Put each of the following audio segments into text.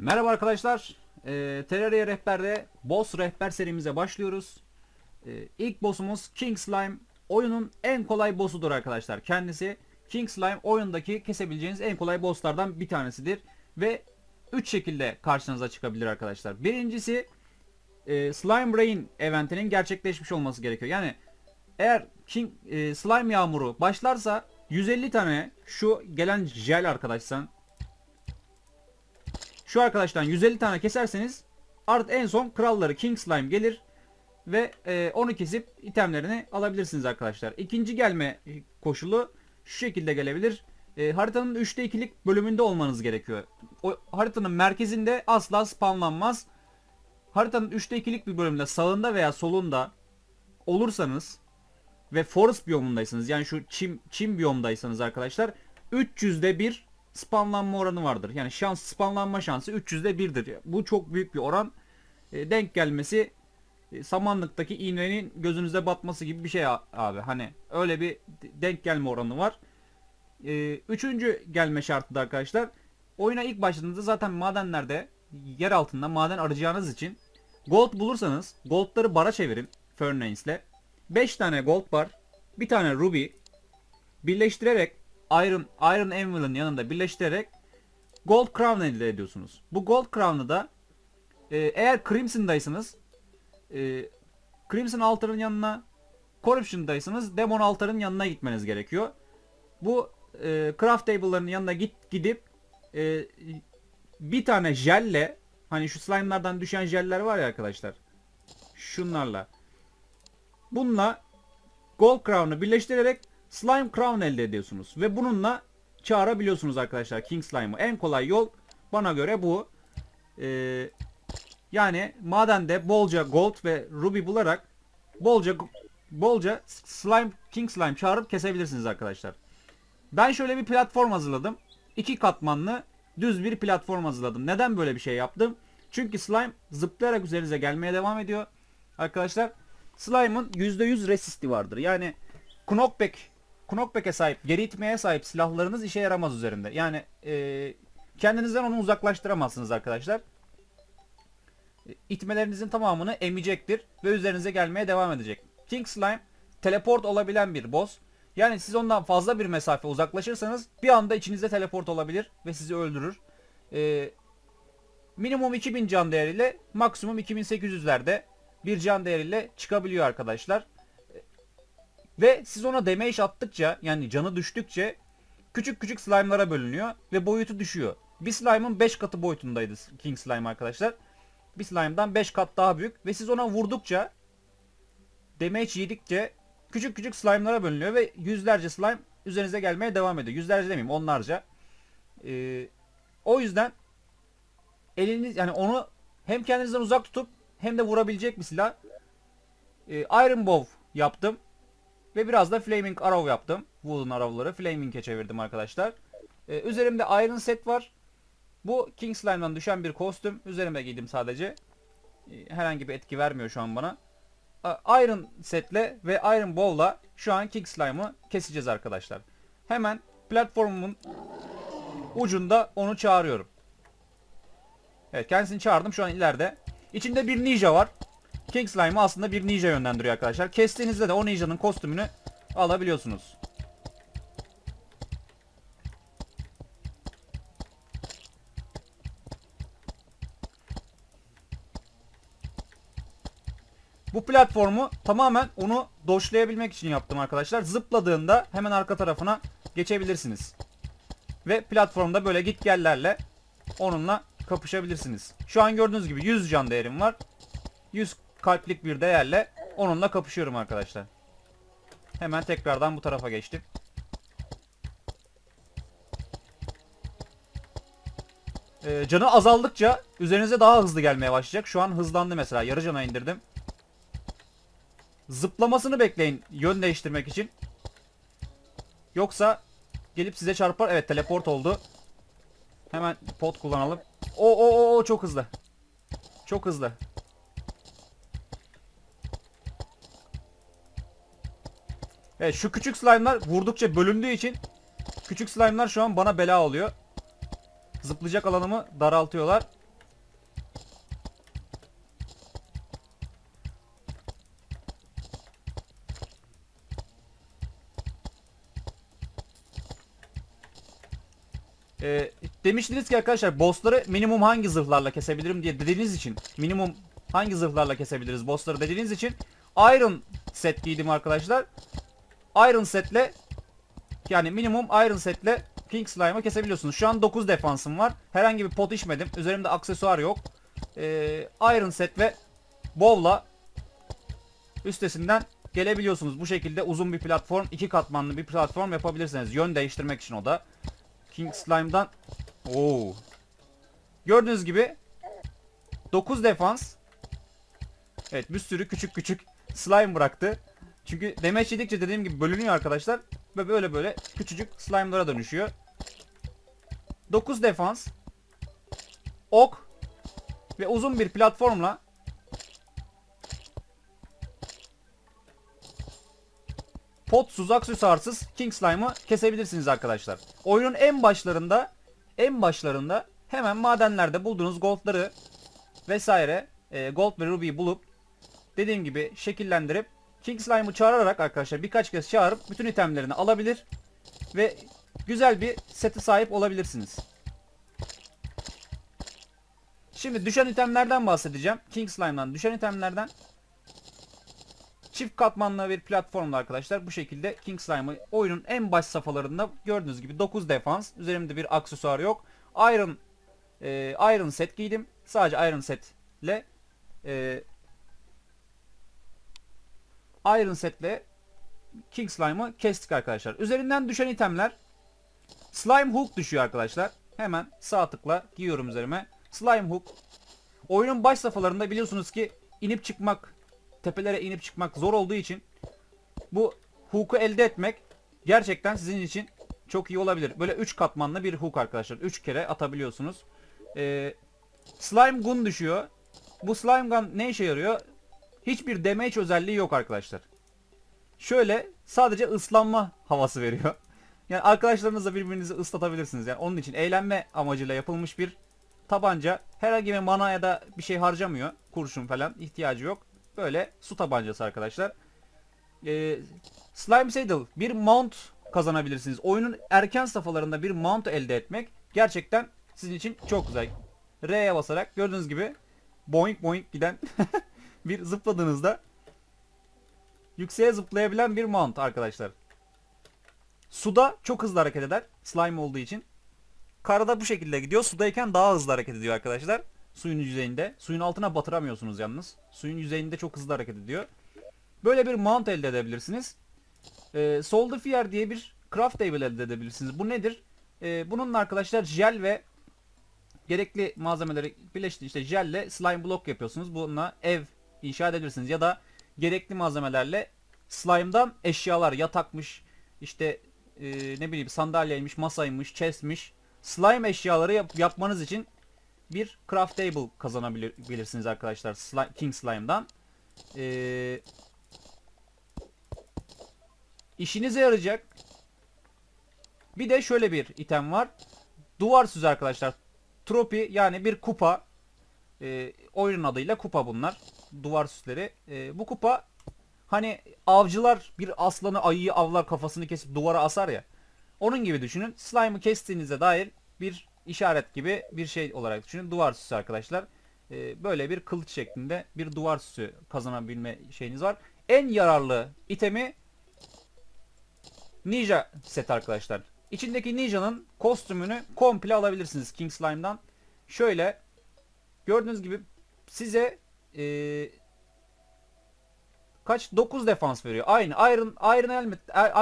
Merhaba arkadaşlar. Ee, Terraria Rehber'de Boss Rehber serimize başlıyoruz. Ee, ilk boss'umuz King Slime. Oyunun en kolay boss'udur arkadaşlar. Kendisi King Slime oyundaki kesebileceğiniz en kolay boss'lardan bir tanesidir. Ve 3 şekilde karşınıza çıkabilir arkadaşlar. Birincisi e, Slime Rain eventinin gerçekleşmiş olması gerekiyor. Yani eğer King e, Slime yağmuru başlarsa 150 tane şu gelen jel arkadaşsan şu arkadaştan 150 tane keserseniz art en son kralları King Slime gelir ve e, onu kesip itemlerini alabilirsiniz arkadaşlar. İkinci gelme koşulu şu şekilde gelebilir. E, haritanın 3'te 2'lik bölümünde olmanız gerekiyor. O haritanın merkezinde asla spawnlanmaz. Haritanın 3'te 2'lik bir bölümde sağında veya solunda olursanız ve forest biyomundaysanız yani şu çim, çim biyomdaysanız arkadaşlar 300'de bir spawnlanma oranı vardır. Yani şans spawnlanma şansı 300'de 1'dir. Bu çok büyük bir oran. E, denk gelmesi e, samanlıktaki iğnenin gözünüze batması gibi bir şey abi. Hani öyle bir denk gelme oranı var. E, üçüncü gelme şartı da arkadaşlar. Oyuna ilk başladığınızda zaten madenlerde yer altında maden arayacağınız için gold bulursanız goldları bara çevirin furnace 5 tane gold bar, bir tane ruby birleştirerek Iron Iron Anvil'ın yanında birleştirerek Gold Crown elde ediyorsunuz. Bu Gold Crown'ı da e, eğer Crimson'daysanız e, Crimson Altar'ın yanına Corruption'daysanız Demon Altar'ın yanına gitmeniz gerekiyor. Bu e, craft table'ların yanına git gidip e, bir tane jelle hani şu slime'lardan düşen jeller var ya arkadaşlar. Şunlarla. Bununla Gold Crown'u birleştirerek Slime Crown elde ediyorsunuz. Ve bununla çağırabiliyorsunuz arkadaşlar King Slime'ı. En kolay yol bana göre bu. Ee, yani madende bolca gold ve ruby bularak bolca bolca slime king slime çağırıp kesebilirsiniz arkadaşlar. Ben şöyle bir platform hazırladım. İki katmanlı düz bir platform hazırladım. Neden böyle bir şey yaptım? Çünkü slime zıplayarak üzerinize gelmeye devam ediyor. Arkadaşlar slime'ın %100 resisti vardır. Yani knockback knockback'e sahip, geri itmeye sahip silahlarınız işe yaramaz üzerinde. Yani e, kendinizden onu uzaklaştıramazsınız arkadaşlar. E, İtmelerinizin tamamını emecektir ve üzerinize gelmeye devam edecek. King Slime teleport olabilen bir boss. Yani siz ondan fazla bir mesafe uzaklaşırsanız bir anda içinizde teleport olabilir ve sizi öldürür. E, minimum 2000 can değeriyle maksimum 2800'lerde bir can değeriyle çıkabiliyor arkadaşlar. Ve siz ona damage attıkça yani canı düştükçe küçük küçük slime'lara bölünüyor ve boyutu düşüyor. Bir slime'ın 5 katı boyutundaydı King Slime arkadaşlar. Bir slime'dan 5 kat daha büyük ve siz ona vurdukça damage yedikçe küçük küçük slime'lara bölünüyor ve yüzlerce slime üzerinize gelmeye devam ediyor. Yüzlerce demeyeyim onlarca. Ee, o yüzden eliniz yani onu hem kendinizden uzak tutup hem de vurabilecek bir silah. Ee, Iron Bow yaptım. Ve biraz da Flaming Arrow yaptım. Wooden Arrow'ları Flaming'e çevirdim arkadaşlar. Ee, üzerimde Iron Set var. Bu King düşen bir kostüm. Üzerime giydim sadece. Ee, herhangi bir etki vermiyor şu an bana. Iron Set'le ve Iron Bow'la şu an King keseceğiz arkadaşlar. Hemen platformumun ucunda onu çağırıyorum. Evet kendisini çağırdım şu an ileride. İçinde bir ninja var. King Slime'ı aslında bir ninja yönlendiriyor arkadaşlar. Kestiğinizde de o ninjanın kostümünü alabiliyorsunuz. Bu platformu tamamen onu doşlayabilmek için yaptım arkadaşlar. Zıpladığında hemen arka tarafına geçebilirsiniz. Ve platformda böyle git gellerle onunla kapışabilirsiniz. Şu an gördüğünüz gibi 100 can değerim var. 100 kalplik bir değerle onunla kapışıyorum arkadaşlar. Hemen tekrardan bu tarafa geçtim. Ee, canı azaldıkça üzerinize daha hızlı gelmeye başlayacak. Şu an hızlandı mesela. Yarı cana indirdim. Zıplamasını bekleyin yön değiştirmek için. Yoksa gelip size çarpar. Evet teleport oldu. Hemen pot kullanalım. O o o çok hızlı. Çok hızlı. Evet şu küçük slime'lar vurdukça bölündüğü için küçük slime'lar şu an bana bela oluyor. Zıplayacak alanımı daraltıyorlar. E, demiştiniz ki arkadaşlar bossları minimum hangi zırhlarla kesebilirim diye dediğiniz için minimum hangi zırhlarla kesebiliriz bossları dediğiniz için Iron set giydim arkadaşlar. Iron setle yani minimum Iron setle King Slime'ı kesebiliyorsunuz. Şu an 9 defansım var. Herhangi bir pot içmedim. Üzerimde aksesuar yok. Ee, Iron set ve Bow'la üstesinden gelebiliyorsunuz. Bu şekilde uzun bir platform, iki katmanlı bir platform yapabilirsiniz. Yön değiştirmek için o da. King Slime'dan Oo. Gördüğünüz gibi 9 defans. Evet bir sürü küçük küçük slime bıraktı. Çünkü damage yedikçe dediğim gibi bölünüyor arkadaşlar. Ve böyle böyle küçücük slime'lara dönüşüyor. 9 defans. Ok. Ve uzun bir platformla potsuz aksesuarsız King Slime'ı kesebilirsiniz arkadaşlar. Oyunun en başlarında en başlarında hemen madenlerde bulduğunuz goldları vesaire e, gold ve ruby'yi bulup dediğim gibi şekillendirip King Slime'ı çağırarak arkadaşlar birkaç kez çağırıp bütün itemlerini alabilir ve güzel bir sete sahip olabilirsiniz. Şimdi düşen itemlerden bahsedeceğim. King Slime'dan düşen itemlerden Çift katmanlı bir platformda arkadaşlar bu şekilde King Slime'ı oyunun en baş safhalarında gördüğünüz gibi 9 defans. Üzerimde bir aksesuar yok. Iron e, Iron set giydim. Sadece Iron setle e, Iron setle King Slime'ı kestik arkadaşlar. Üzerinden düşen itemler Slime Hook düşüyor arkadaşlar. Hemen sağ tıkla giyiyorum üzerime. Slime Hook. Oyunun baş safhalarında biliyorsunuz ki inip çıkmak tepelere inip çıkmak zor olduğu için bu hook'u elde etmek gerçekten sizin için çok iyi olabilir. Böyle 3 katmanlı bir hook arkadaşlar. 3 kere atabiliyorsunuz. Ee, slime gun düşüyor. Bu slime gun ne işe yarıyor? Hiçbir damage özelliği yok arkadaşlar. Şöyle sadece ıslanma havası veriyor. Yani arkadaşlarınızla birbirinizi ıslatabilirsiniz. Yani onun için eğlenme amacıyla yapılmış bir tabanca. Herhangi bir mana ya da bir şey harcamıyor. Kurşun falan ihtiyacı yok. Böyle su tabancası arkadaşlar. Ee, Slime Saddle bir mount kazanabilirsiniz. Oyunun erken safhalarında bir mount elde etmek gerçekten sizin için çok güzel. R'ye basarak gördüğünüz gibi boink boink giden bir zıpladığınızda yükseğe zıplayabilen bir mount arkadaşlar. Suda çok hızlı hareket eder. Slime olduğu için. Karada bu şekilde gidiyor. Sudayken daha hızlı hareket ediyor arkadaşlar. Suyun yüzeyinde. Suyun altına batıramıyorsunuz yalnız. Suyun yüzeyinde çok hızlı hareket ediyor. Böyle bir mount elde edebilirsiniz. Ee, Soldifier diye bir craft table elde edebilirsiniz. Bu nedir? Ee, bununla arkadaşlar jel ve gerekli malzemeleri birleştirin işte jelle slime block yapıyorsunuz. Bununla ev inşa edebilirsiniz. Ya da gerekli malzemelerle slime'dan eşyalar yatakmış işte e, ne bileyim sandalyeymiş masaymış chestmiş slime eşyaları yap- yapmanız için bir craft table kazanabilirsiniz arkadaşlar Sli- King Slime'dan. Ee, işinize yarayacak. Bir de şöyle bir item var. Duvar süzü arkadaşlar. Tropi yani bir kupa. Ee, oyunun adıyla kupa bunlar. Duvar süsleri. Ee, bu kupa hani avcılar bir aslanı ayıyı avlar kafasını kesip duvara asar ya. Onun gibi düşünün. Slime'ı kestiğinize dair bir işaret gibi bir şey olarak düşünün. Duvar süsü arkadaşlar. Ee, böyle bir kılıç şeklinde bir duvar süsü kazanabilme şeyiniz var. En yararlı itemi Ninja set arkadaşlar. İçindeki Ninja'nın kostümünü komple alabilirsiniz King Slime'dan. Şöyle gördüğünüz gibi size ee, kaç 9 defans veriyor. Aynı Iron Iron Helmet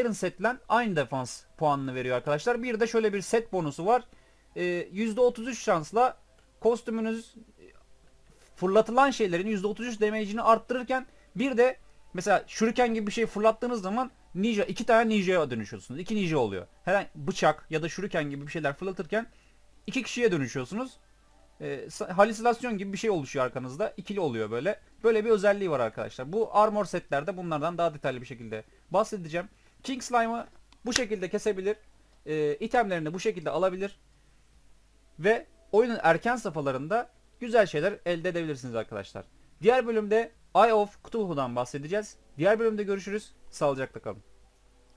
Iron setle aynı defans puanını veriyor arkadaşlar. Bir de şöyle bir set bonusu var. Ee, %33 şansla kostümünüz fırlatılan şeylerin %33 damage'ini arttırırken bir de mesela şuriken gibi bir şey fırlattığınız zaman ninja iki tane ninja'ya dönüşüyorsunuz. İki ninja oluyor. Herhangi bıçak ya da şuriken gibi bir şeyler fırlatırken iki kişiye dönüşüyorsunuz. E, halüsinasyon gibi bir şey oluşuyor arkanızda. İkili oluyor böyle. Böyle bir özelliği var arkadaşlar. Bu armor setlerde bunlardan daha detaylı bir şekilde bahsedeceğim. King Slime'ı bu şekilde kesebilir. E, itemlerini bu şekilde alabilir. Ve oyunun erken safhalarında güzel şeyler elde edebilirsiniz arkadaşlar. Diğer bölümde Eye of Cthulhu'dan bahsedeceğiz. Diğer bölümde görüşürüz. Sağlıcakla kalın.